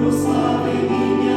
прослави ім'я.